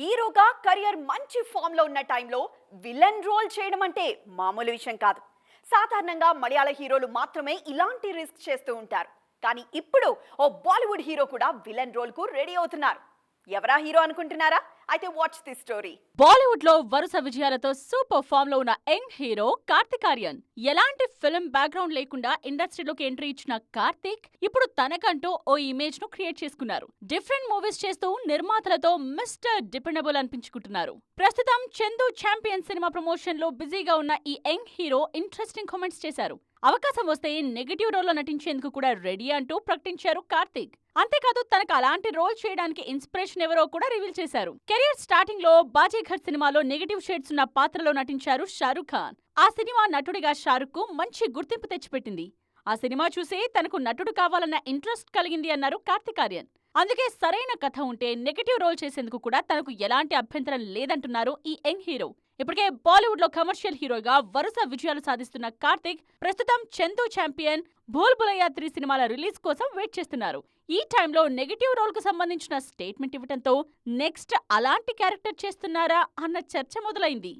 హీరోగా కెరియర్ మంచి ఫామ్లో ఉన్న టైంలో విలన్ రోల్ చేయడం అంటే మామూలు విషయం కాదు. సాధారణంగా మలయాళ హీరోలు మాత్రమే ఇలాంటి రిస్క్ చేస్తూ ఉంటారు. కానీ ఇప్పుడు ఓ బాలీవుడ్ హీరో కూడా విలన్ రోల్కు రెడీ అవుతున్నారు. ఎవరా హీరో అనుకుంటున్నారా? అయితే వాచ్ ది స్టోరీ బాలీవుడ్లో వరుస విజయాలతో సూపర్ ఫామ్లో ఉన్న యంగ్ హీరో కార్తిక్ ఆర్యన్ ఎలాంటి ఫిల్మ్ బ్యాక్గ్రౌండ్ లేకుండా ఇండస్ట్రీలోకి ఎంట్రీ ఇచ్చిన కార్తిక్ ఇప్పుడు తనకంటూ ఓ ఇమేజ్ను క్రియేట్ చేసుకున్నారు. డిఫరెంట్ మూవీస్ చేస్తూ నిర్మాతలతో మిస్టర్ డిపెండబుల్ అనిపించుకుంటున్నారు. ప్రస్తుతం చందు ఛాంపియన్ సినిమా ప్రమోషన్లో బిజీగా ఉన్న ఈ యంగ్ హీరో ఇంట్రెస్టింగ్ కామెంట్స్ చేశారు. అవకాశం వస్తే నెగటివ్ రోల్లో నటించేందుకు కూడా రెడీ అంటూ ప్రకటించారు కార్తిక్. అంతేకాదు తనకు అలాంటి రోల్ చేయడానికి ఇన్స్పిరేషన్ ఎవరో కూడా రివీల్ చేశారు. కెరీర్ స్టార్టింగ్లో బాజీఘర్ సినిమాలో నెగటివ్ షేడ్స్ ఉన్న పాత్రలో నటించారు షారుఖ్ ఖాన్. ఆ సినిమా నటుడిగా షారుఖ్కు మంచి గుర్తింపు తెచ్చిపెట్టింది. ఆ సినిమా చూసే తనకు నటుడు కావాలన్న ఇంట్రెస్ట్ కలిగింది అన్నారు కార్తిక్ ఆర్యన్. అందుకే సరైన కథ ఉంటే నెగటివ్ రోల్ చేసేందుకు కూడా తనకు ఎలాంటి అభ్యంతరం లేదంటున్నారు ఈ యంగ్ హీరో. ఇప్పటికే బాలీవుడ్లో కమర్షియల్ హీరోగా వరుస విజయాలు సాధిస్తున్న కార్తిక్ ప్రస్తుతం చందు ఛాంపియన్ భూల్ భులయ్యా త్రీ సినిమాల రిలీజ్ కోసం వెయిట్ చేస్తున్నారు. ఈ టైంలో నెగటివ్ రోల్కు సంబంధించిన స్టేట్మెంట్ ఇవ్వడంతో నెక్స్ట్ అలాంటి క్యారెక్టర్ చేస్తున్నారా అన్న చర్చ మొదలైంది.